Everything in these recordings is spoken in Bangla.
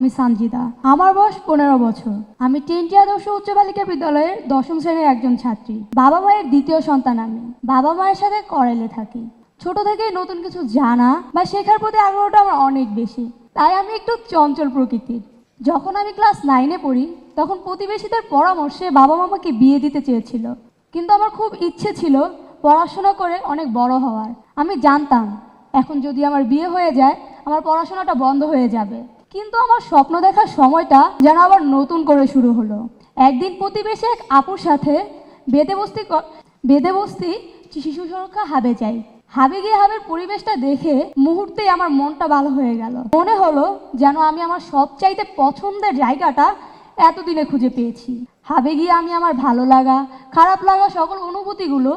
আমি সানজিদা, আমার বয়স পনেরো বছর। আমি টেনটি আদর্শ উচ্চ বালিকা বিদ্যালয়ের দশম শ্রেণির একজন ছাত্রী। বাবা মায়ের দ্বিতীয় সন্তান আমি। বাবা মায়ের সাথে করেলে থাকি। ছোট থেকেই নতুন কিছু জানা বা শেখার প্রতি আগ্রহটা আমার অনেক বেশি। তাই আমি একটু চঞ্চল প্রকৃতির। যখন আমি ক্লাস নাইনে পড়ি, তখন প্রতিবেশীদের পরামর্শে বাবা মামাকে বিয়ে দিতে চেয়েছিল। কিন্তু আমার খুব ইচ্ছে ছিল পড়াশোনা করে অনেক বড় হওয়ার। আমি জানতাম, এখন যদি আমার বিয়ে হয়ে যায়, আমার পড়াশোনাটা বন্ধ হয়ে যাবে। কিন্তু আমার স্বপ্ন দেখার সময়টা যেন আবার নতুন করে শুরু হলো। একদিন প্রতিবেশী এক আপুর সাথে বেদে বস্তি বেদে বস্তি শিশু সুরক্ষা হাবে যাই। হাবে গিয়ে হাবের পরিবেশটা দেখে মুহূর্তেই আমার মনটা ভালো হয়ে গেল। মনে হলো যেন আমি আমার সবচাইতে পছন্দের জায়গাটা এতদিনে খুঁজে পেয়েছি। হাবে গিয়ে আমি আমার ভালো লাগা, খারাপ লাগা সকল অনুভূতিগুলো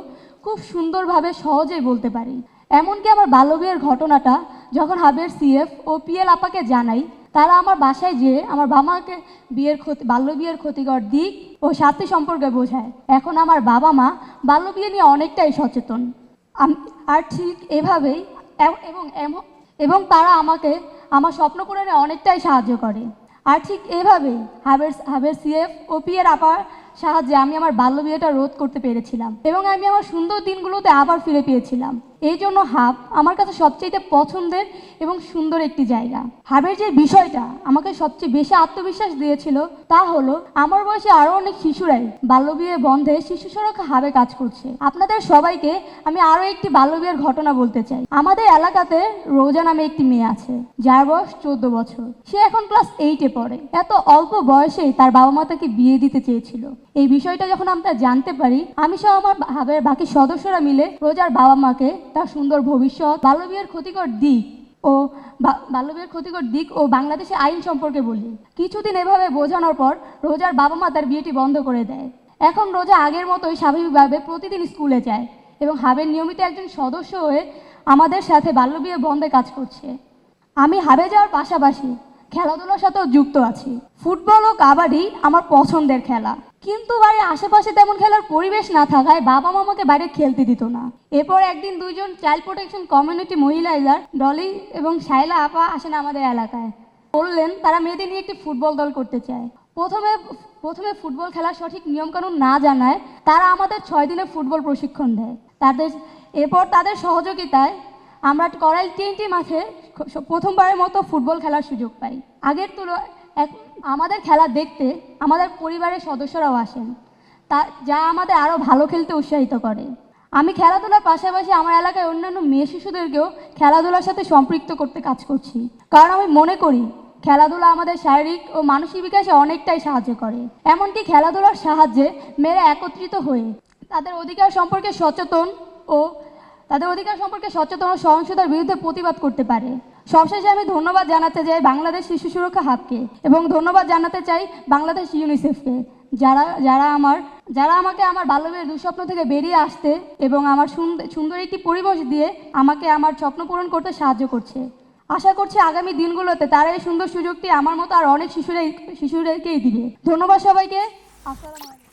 খুব সুন্দরভাবে সহজেই বলতে পারি। এমনকি আমার বাল্য বিয়ের ঘটনাটা যখন হাবের সিএফ ও পিএল আপাকে জানাই তারা আমার বাসায় যেয়ে আমার বাবাকে বিয়ের ক্ষতি বাল্য বিয়ের ক্ষতিকর দিক ও শাস্তি সম্পর্কে বোঝায়। এখন আমার বাবা মা বাল্য বিয়ে নিয়ে অনেকটাই সচেতন। আর ঠিক এভাবেই এবং এবং তারা আমাকে আমার স্বপ্ন পূরণে অনেকটাই সাহায্য করে। আর ঠিক এভাবেই হাবের হাবের সিএফ ও পিয়ের আপার সাহায্যে আমি আমার বাল্য বিয়েটা রোধ করতে পেরেছিলাম এবং আমি আমার সুন্দর দিনগুলোতে আবার ফিরে পেয়েছিলাম। এই জন্য হাব আমার কাছে সবচেয়ে পছন্দের এবং সুন্দর একটি জায়গা। হাবের যে বিষয়টা আমাকে সবচেয়ে বেশি আত্মবিশ্বাস দিয়েছিল তা হলো, আমার বয়সে আরও অনেক শিশুরাই বাল্যবিয়ে বন্ধে শিশু সুরক্ষা হাবে কাজ করছে। আপনাদের সবাইকে আমি আরও একটি বাল্যবিয়ের ঘটনা বলতে চাই। আমাদের এলাকাতে রোজা নামে একটি মেয়ে আছে, যার বয়স চোদ্দ বছর। সে এখন ক্লাস এইটে পড়ে। এত অল্প বয়সেই তার বাবা মা তাকে বিয়ে দিতে চেয়েছিল। এই বিষয়টা যখন আমরা জানতে পারি, আমি সহ আমার হাবের বাকি সদস্যরা মিলে রোজার বাবা মাকে তার সুন্দর ভবিষ্যৎ, বাল্যবিয়ের ক্ষতিকর দিক ও বাল্যবিয়ের ক্ষতিকর দিক ও বাংলাদেশে আইন সম্পর্কে বলি। কিছুদিন এভাবে বোঝানোর পর রোজার বাবা মা তার বিয়েটি বন্ধ করে দেয়। এখন রোজা আগের মতোই স্বাভাবিকভাবে প্রতিদিন স্কুলে যায় এবং হাবের নিয়মিত একজন সদস্য হয়ে আমাদের সাথে বাল্যবিয়ে বন্ধে কাজ করছে। আমি হাবে যাওয়ার পাশাপাশি খেলাধুলার সাথেও যুক্ত আছি। ফুটবল ও কাবাডি আমার পছন্দের খেলা। কিন্তু বাড়ির আশেপাশে তেমন খেলার পরিবেশ না থাকায় বাবা মামাকে বাইরে খেলতে দিত না। এরপর একদিন দুইজন চাইল্ড প্রোটেকশন কমিউনিটি মহিলা মহিলাইজার ডলি এবং শাইলা আপা আসেন আমাদের এলাকায়। বললেন, তারা মেয়েদের নিয়ে একটি ফুটবল দল করতে চায়। প্রথমে প্রথমে ফুটবল খেলার সঠিক নিয়মকানুন না জানায় তারা আমাদের ছয় দিনের ফুটবল প্রশিক্ষণ দেয়। তাদের, এরপর তাদের সহযোগিতায় আমরা করাইল টিএনটি মাঠে প্রথমবারের মতো ফুটবল খেলার সুযোগ পাই। আগের তুলনায় আমাদের খেলা দেখতে আমাদের পরিবারের সদস্যরাও আসেন। তা, যা আমাদের আরও ভালো খেলতে উৎসাহিত করে। আমি খেলাধুলার পাশাপাশি আমার এলাকায় অন্যান্য মেয়ে শিশুদেরকেও খেলাধুলার সাথে সম্পৃক্ত করতে কাজ করছি। কারণ আমি মনে করি, খেলাধুলা আমাদের শারীরিক ও মানসিক বিকাশে অনেকটাই সাহায্য করে। এমনকি খেলাধুলার সাহায্যে মেয়েরা একত্রিত হয়ে তাদের অধিকার সম্পর্কে সচেতন ও তাদের অধিকার সম্পর্কে সচেতন ও সহিংসতার বিরুদ্ধে প্রতিবাদ করতে পারে। সবশেষে আমি ধন্যবাদ জানাতে চাই বাংলাদেশ শিশু সুরক্ষা হাবকে এবং ধন্যবাদ জানাতে চাই বাংলাদেশ ইউনিসেফকে। যারা যারা আমার, যারা আমাকে আমার বাল্যবের দুঃস্বপ্ন থেকে বেরিয়ে আসতে এবং আমার সুন্দর একটি পরিবেশ দিয়ে আমাকে আমার স্বপ্ন পূরণ করতে সাহায্য করছে। আশা করছি আগামী দিনগুলোতে তারা এই সুন্দর সুযোগটি আমার মতো আর অনেক শিশুরাই, শিশুদেরকেই দিবে। ধন্যবাদ সবাইকে। আসসালামু